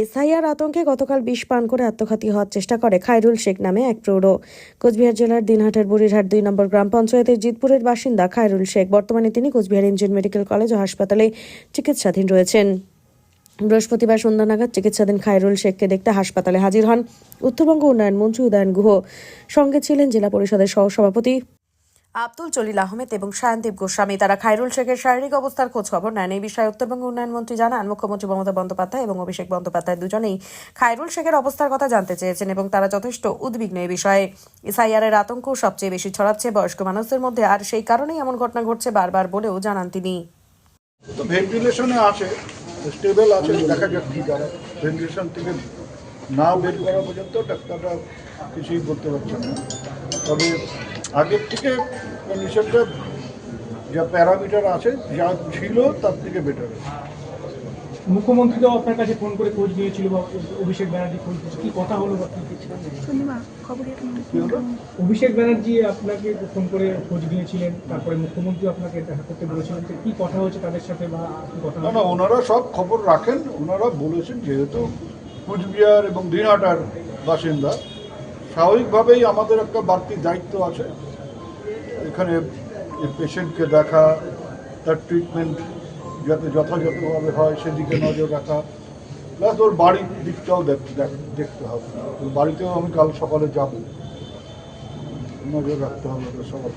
SIR আতঙ্কে গতকাল বিষ পান করে আত্মঘাতী হওয়ার চেষ্টা করে খায়রুল শেখ নামে এক প্রৌঢ়। কোচবিহার জেলার দিনহাটের বুড়িরহাট দুই নম্বর গ্রাম পঞ্চায়েতের জিতপুরের বাসিন্দা খায়রুল শেখ বর্তমানে তিনি কোচবিহার ইঞ্জিন মেডিকেল কলেজ ও হাসপাতালে চিকিৎসাধীন রয়েছেন। বৃহস্পতিবার সন্ধ্যা নাগাদ চিকিৎসাধীন খায়রুল শেখকে দেখতে হাসপাতালে হাজির হন উত্তরবঙ্গ উন্নয়ন মন্ত্রী উদয়ন গুহ। সঙ্গে ছিলেন জেলা পরিষদের সহসভাপতি আব্দুল, জলিল আহমেদ এবং সায়নদীপ গোস্বামী। তারা খায়রুল শেখের শারীরিক অবস্থার খোঁজ খবর নেন। এই বিষয়ে উত্তরবঙ্গ উন্নয়ন মন্ত্রী জানান, মুখ্যমন্ত্রী মমতা বন্দ্যোপাধ্যায় এবং অভিষেক বন্দ্যোপাধ্যায় দুজনেই খায়রুল শেখের অবস্থার কথা জানতে চেয়েছেন এবং তারা যথেষ্ট উদ্বিগ্ন এই বিষয়ে। এসআইআরের আতঙ্ক সবচেয়ে বেশি ছড়াচ্ছে বয়স্ক মানুষদের মধ্যে আর সেই কারণেই এমন ঘটনা ঘটছে বারবার বলেও জানান তিনি। ভেন্টিলেশনে আছে স্টেবল আছে দেখা যাক কি ভেন্টিলেশন থেকে না বের করা পর্যন্ত ডাক্তাররা কিছুই করতে পারছেন না। তবে আগের থেকে কন্ডিশনটা যা প্যারামিটার আছে যা ছিল তার থেকে বেটার মুখ্যমন্ত্রী তো আপনার কাছে ফোন করে খোঁজ নিয়েছিল বা অভিষেক ব্যানার্জি খোঁজ কি কথা হলো বা অভিষেক ব্যানার্জি আপনাকে ফোন করে খোঁজ নিয়েছিলেন তারপরে মুখ্যমন্ত্রী আপনাকে দেখা করতে বলেছিলেন। তো কি কথা হচ্ছে তাদের সাথে বা কি কথা না না ওনারা সব খবর রাখেন ওনারা বলেছেন যেহেতু কুচবিহার এবং দিনহাটার বাসিন্দা স্বাভাবিকভাবেই আমাদের একটা বাড়তি দায়িত্ব আছে। এখানে পেশেন্টকে দেখা তার ট্রিটমেন্ট যাতে যথাযথভাবে হয় সেদিকে নজর রাখা। প্লাস ওর বাড়ির দিকটাও দেখ- দেখ- দেখতে হবে। ওর বাড়িতেও আমি কাল সকালে যাব। নজর রাখতে হবে ওদের সবার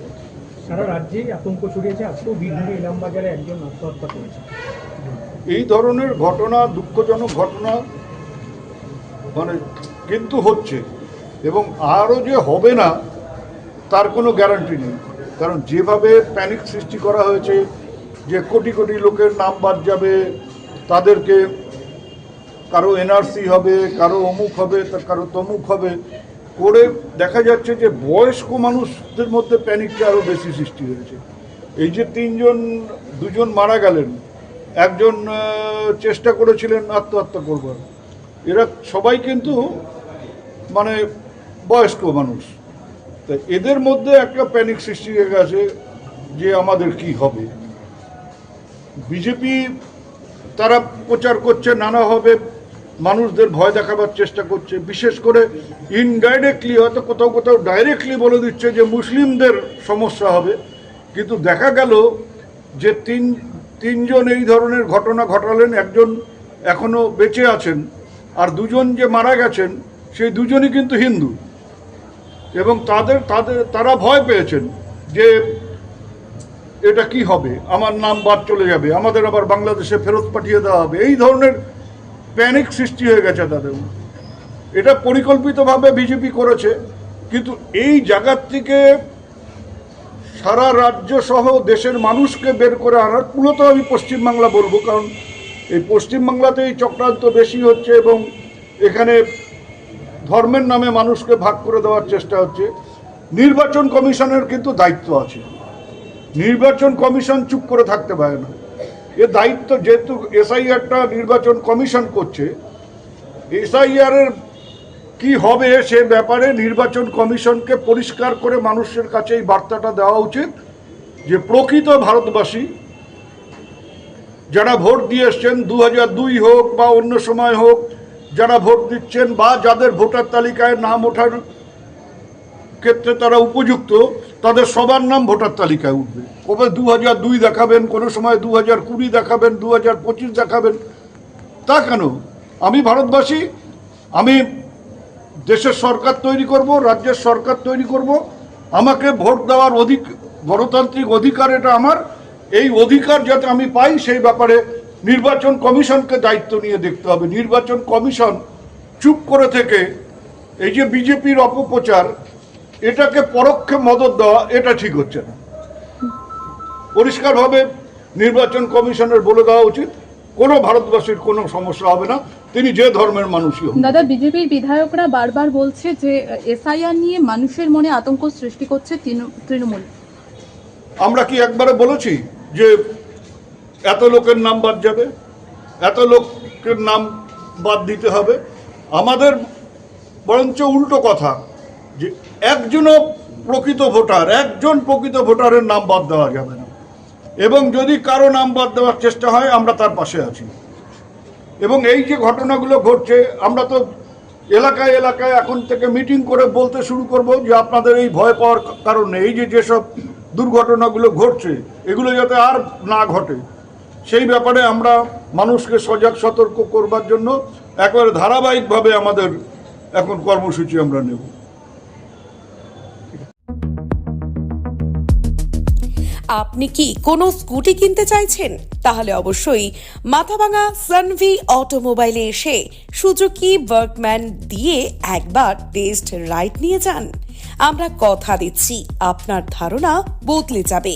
সারা রাজ্যেই আতঙ্ক ছড়িয়েছে আজকেও বীরভূমে ইলামবাজারে একজন আত্মহত্যা করেছে। এই ধরনের ঘটনা দুঃখজনক ঘটনা মানে কিন্তু হচ্ছে। এবং আরও যে হবে না, তার কোনো গ্যারান্টি নেই। কারণ যেভাবে প্যানিক সৃষ্টি করা হয়েছে, যে কোটি কোটি লোকের নাম বাদ যাবে, তাদেরকে কারও এনআরসি হবে, কারও অমুক হবে কারও তমুক হবে, করে দেখা যাচ্ছে যে বয়স্ক মানুষদের মধ্যে প্যানিকটা আরও বেশি সৃষ্টি হয়েছে। এই যে তিনজন, দুজন মারা গেলেন, একজন চেষ্টা করেছিলেন আত্মহত্যা করবার। এরা সবাই কিন্তু মানে বয়স্ক মানুষ। তা এদের মধ্যে একটা প্যানিক সৃষ্টি হয়ে গেছে যে আমাদের কি হবে। বিজেপি তারা প্রচার করছে, নানাভাবে মানুষদের ভয় দেখাবার চেষ্টা করছে। বিশেষ করে ইনডাইরেক্টলি হয়তো কোথাও কোথাও ডাইরেক্টলি বলে দিচ্ছে যে মুসলিমদের সমস্যা হবে। কিন্তু দেখা গেল যে তিন, তিনজন এই ধরনের ঘটনা ঘটালেন, একজন এখনও বেঁচে আছেন, আর দুজন যে মারা গেছেন, সেই দুজনই কিন্তু হিন্দু। এবং তাদের তাদের, তারা ভয় পেয়েছেন যে এটা কি হবে, আমার নাম বাদ চলে যাবে, আমাদের আবার বাংলাদেশে ফেরত পাঠিয়ে দেওয়া হবে। এই ধরনের প্যানিক সৃষ্টি হয়ে গেছে তাদের এটা পরিকল্পিতভাবে বিজেপি করেছে, কিন্তু এই জায়গার থেকে সারা রাজ্য সহ দেশের মানুষকে বের করে আনার, মূলত আমি পশ্চিমবাংলা বলব, কারণ এই পশ্চিমবাংলাতে এই চক্রান্ত বেশি হচ্ছে এবং এখানে ধর্মের নামে মানুষকে ভাগ করে দেওয়ার চেষ্টা হচ্ছে। নির্বাচন কমিশনের কিন্তু দায়িত্ব আছে। নির্বাচন কমিশন চুপ করে থাকতে পারে না। এ দায়িত্ব যেহেতু এসআইআরটা নির্বাচন কমিশন করছে, এসআইআরের কি হবে সে ব্যাপারে নির্বাচন কমিশনকে পরিষ্কার করে মানুষের কাছে এই বার্তাটা দেওয়া উচিত যে প্রকৃত ভারতবাসী যারা ভোট দিয়ে এসছেন দু হোক বা অন্য সময় হোক যারা ভোট দিচ্ছেন বা যাদের ভোটার তালিকায় নাম ওঠার ক্ষেত্রে তারা উপযুক্ত, তাদের সবার নাম ভোটার তালিকায় উঠবে। কবে দু হাজার দুই দেখাবেন, কোনো সময় দু হাজার কুড়ি দেখাবেন দু হাজার পঁচিশ দেখাবেন, তা কেন? আমি ভারতবাসী, আমি দেশের সরকার তৈরি করব, রাজ্যের সরকার তৈরি করব, আমাকে ভোট দেওয়ার অধিক গণতান্ত্রিক অধিকার এটা আমার। এই অধিকার যাতে আমি পাই, সেই ব্যাপারে নির্বাচন কমিশনকে দায়িত্ব নিয়ে দেখতে হবে। নির্বাচন কমিশন চুপ করে থেকে এই যে বিজেপির অপপ্রচার এটাকে পরোক্ষে মদত দেওয়া এটা ঠিক হচ্ছে না। পরিষ্কারভাবে নির্বাচন কমিশনের বলে দেওয়া উচিত কোনো ভারতবাসীর কোনো সমস্যা হবে না। তিনি যে ধর্মের মানুষই হোক দাদা বিজেপির বিধায়করা বারবার বলছে যে এসআইআর নিয়ে মানুষের মনে আতঙ্ক সৃষ্টি করছে তৃণ- তৃণমূল। আমরা কি একবারে বলেছি যে এত লোকের নাম বাদ যাবে, এত লোকের নাম বাদ দিতে হবে। আমাদের বরঞ্চ উল্টো কথা, যে একজনও প্রকৃত ভোটার, একজন প্রকৃত ভোটারের নাম বাদ দেওয়া যাবে না। এবং যদি কারও নাম বাদ দেওয়ার চেষ্টা হয়, আমরা তার পাশে আছি। এবং এই যে ঘটনাগুলো ঘটছে, আমরা তো এলাকায় এলাকায় এখন থেকে মিটিং করে বলতে শুরু করব যে আপনাদের এই ভয় পাওয়ার কারণে, এই যে যেসব দুর্ঘটনাগুলো ঘটছে, এগুলো যাতে আর না ঘটে। সেই ব্যাপারে আমরা মানুষকে সজাগ, সতর্ক করবার জন্য একেবারে ধারাবাহিকভাবে আমাদের এখন কর্মসূচি আমরা নেব। আপনি কি কোনো স্কুটি কিনতে চাইছেন? তাহলে অবশ্যই মাথাভাঙা সানভি অটোমোবাইলে এসে সুজুকি ওয়ার্কম্যান দিয়ে একবার টেস্ট রাইড নিয়ে যান। আমরা কথা দিচ্ছি, আপনার ধারণা বদলে যাবে।